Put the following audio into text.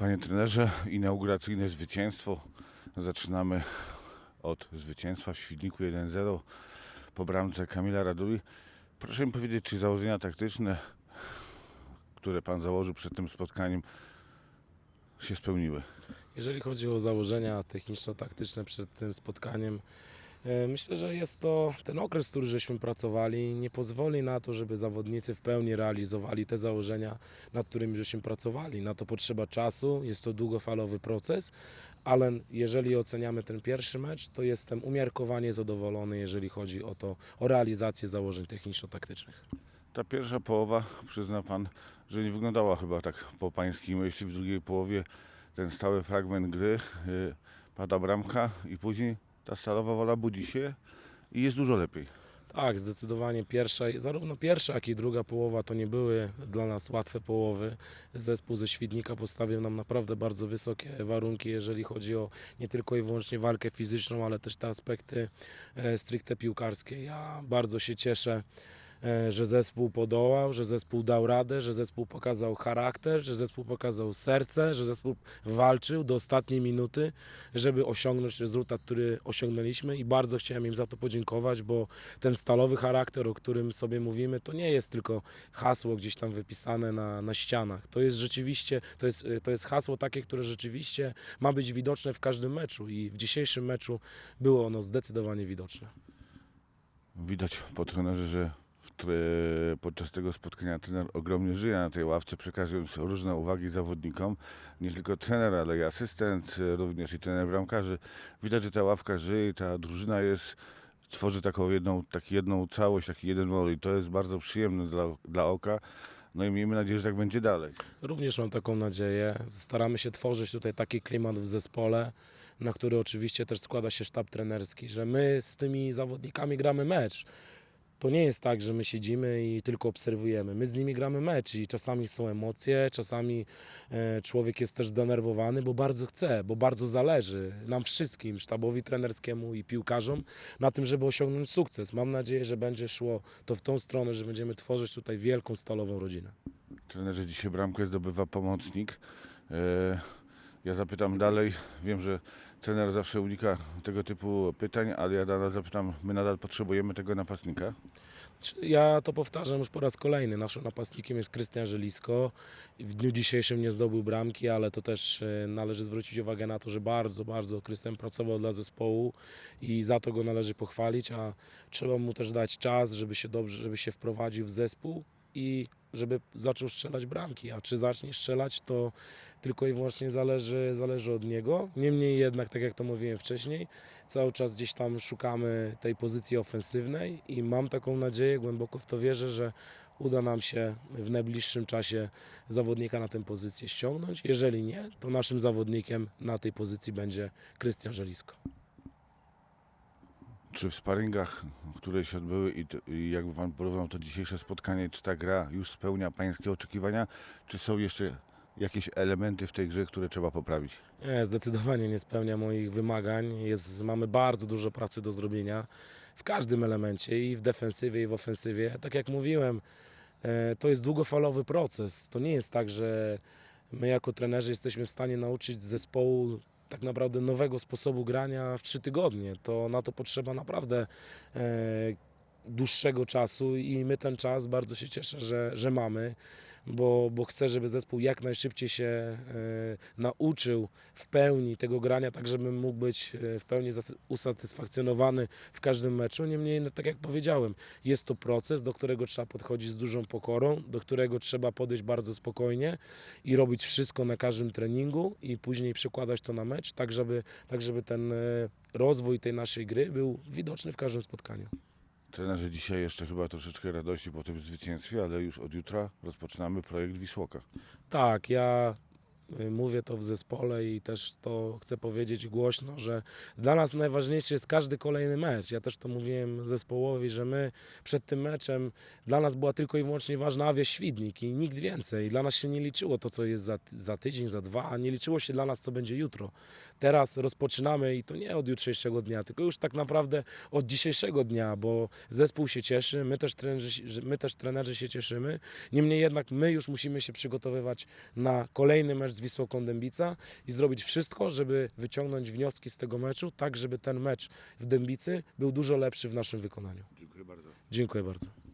Panie trenerze, inauguracyjne zwycięstwo. Zaczynamy od zwycięstwa w Świdniku 1-0 po bramce Kamila Raduli. Proszę mi powiedzieć, czy założenia taktyczne, które Pan założył przed tym spotkaniem, się spełniły? Jeżeli chodzi o założenia techniczno-taktyczne przed tym spotkaniem, myślę, że jest to ten okres, który żeśmy pracowali, nie pozwoli na to, żeby zawodnicy w pełni realizowali te założenia, nad którymi żeśmy pracowali. Na to potrzeba czasu, jest to długofalowy proces, ale jeżeli oceniamy ten pierwszy mecz, to jestem umiarkowanie zadowolony, jeżeli chodzi o to, o realizację założeń techniczno-taktycznych. Ta pierwsza połowa, przyzna Pan, że nie wyglądała chyba tak po Pańskim, jeśli w drugiej połowie ten stały fragment gry, y, pada bramka i później ta stalowa wola budzi się i jest dużo lepiej. Tak, zdecydowanie pierwsza, zarówno pierwsza, jak i druga połowa to nie były dla nas łatwe połowy. Zespół ze Świdnika postawił nam naprawdę bardzo wysokie warunki, jeżeli chodzi o nie tylko i wyłącznie walkę fizyczną, ale też te aspekty e, stricte piłkarskie. Ja bardzo się cieszę, że zespół podołał, że zespół dał radę, że zespół pokazał charakter, że zespół pokazał serce, że zespół walczył do ostatniej minuty, żeby osiągnąć rezultat, który osiągnęliśmy i bardzo chciałem im za to podziękować, bo ten stalowy charakter, o którym sobie mówimy, to nie jest tylko hasło gdzieś tam wypisane na, na ścianach. To jest rzeczywiście, to jest, y, to jest hasło takie, które rzeczywiście ma być widoczne w każdym meczu i w dzisiejszym meczu było ono zdecydowanie widoczne. Widać po trenerze, że. Podczas tego spotkania trener ogromnie żyje na tej ławce, przekazując różne uwagi zawodnikom. Nie tylko trener, ale i asystent, również i trener bramkarzy. Widać, że ta ławka żyje i ta drużyna jest, tworzy taką jedną, taki jedną całość, taki jeden mol i to jest bardzo przyjemne dla, dla oka. No i miejmy nadzieję, że tak będzie dalej. Również mam taką nadzieję. Staramy się tworzyć tutaj taki klimat w zespole, na który oczywiście też składa się sztab trenerski, że my z tymi zawodnikami gramy mecz. To nie jest tak, że my siedzimy i tylko obserwujemy. My z nimi gramy mecz i czasami są emocje, czasami e, człowiek jest też zdenerwowany, bo bardzo chce, bo bardzo zależy nam wszystkim, sztabowi trenerskiemu i piłkarzom, na tym, żeby osiągnąć sukces. Mam nadzieję, że będzie szło to w tą stronę, że będziemy tworzyć tutaj wielką stalową rodzinę. Trenerze, dzisiaj bramkę zdobywa pomocnik. E, Ja zapytam dalej. Wiem, że trener zawsze unika tego typu pytań, ale ja nadal zapytam, my nadal potrzebujemy tego napastnika. Ja to powtarzam już po raz kolejny. Naszym napastnikiem jest Krystian Żelisko. W dniu dzisiejszym nie zdobył bramki, ale to też e, należy zwrócić uwagę na to, że bardzo, bardzo Krystian pracował dla zespołu i za to go należy pochwalić, a trzeba mu też dać czas, żeby się dobrze, żeby się wprowadził w zespół i żeby zaczął strzelać bramki. A czy zacznie strzelać, to tylko i wyłącznie zależy, zależy od niego. Niemniej jednak, tak jak to mówiłem wcześniej, cały czas gdzieś tam szukamy tej pozycji ofensywnej i mam taką nadzieję, głęboko w to wierzę, że uda nam się w najbliższym czasie zawodnika na tę pozycję ściągnąć. Jeżeli nie, to naszym zawodnikiem na tej pozycji będzie Krystian Żelisko. Czy w sparingach, które się odbyły i, i jakby Pan porównał to dzisiejsze spotkanie, czy ta gra już spełnia Pańskie oczekiwania, czy są jeszcze jakieś elementy w tej grze, które trzeba poprawić? Nie, zdecydowanie nie spełnia moich wymagań. Jest, mamy bardzo dużo pracy do zrobienia w każdym elemencie i w defensywie, i w ofensywie. Tak jak mówiłem, e, to jest długofalowy proces. To nie jest tak, że my jako trenerzy jesteśmy w stanie nauczyć zespołu tak naprawdę nowego sposobu grania w trzy tygodnie. To na to potrzeba naprawdę e, dłuższego czasu i my ten czas bardzo się cieszę, że, że mamy, bo, bo chcę, żeby zespół jak najszybciej się e, nauczył w pełni tego grania, tak żebym mógł być e, w pełni usatysfakcjonowany w każdym meczu. Niemniej, no, tak jak powiedziałem, jest to proces, do którego trzeba podchodzić z dużą pokorą, do którego trzeba podejść bardzo spokojnie i robić wszystko na każdym treningu i później przekładać to na mecz, tak żeby, tak żeby ten e, rozwój tej naszej gry był widoczny w każdym spotkaniu. Trenerze, dzisiaj jeszcze chyba troszeczkę radości po tym zwycięstwie, ale już od jutra rozpoczynamy projekt Wisłoka. Tak, ja mówię to w zespole i też to chcę powiedzieć głośno, że dla nas najważniejszy jest każdy kolejny mecz. Ja też to mówiłem zespołowi, że my przed tym meczem dla nas była tylko i wyłącznie ważna Awia Świdnik i nikt więcej. Dla nas się nie liczyło to, co jest za, za tydzień, za dwa, a nie liczyło się dla nas, co będzie jutro. Teraz rozpoczynamy i to nie od jutrzejszego dnia, tylko już tak naprawdę od dzisiejszego dnia, bo zespół się cieszy, my też trenerzy, my też trenerzy się cieszymy. Niemniej jednak my już musimy się przygotowywać na kolejny mecz z Wisłą Dębica i zrobić wszystko, żeby wyciągnąć wnioski z tego meczu, tak żeby ten mecz w Dębicy był dużo lepszy w naszym wykonaniu. Dziękuję bardzo. Dziękuję bardzo.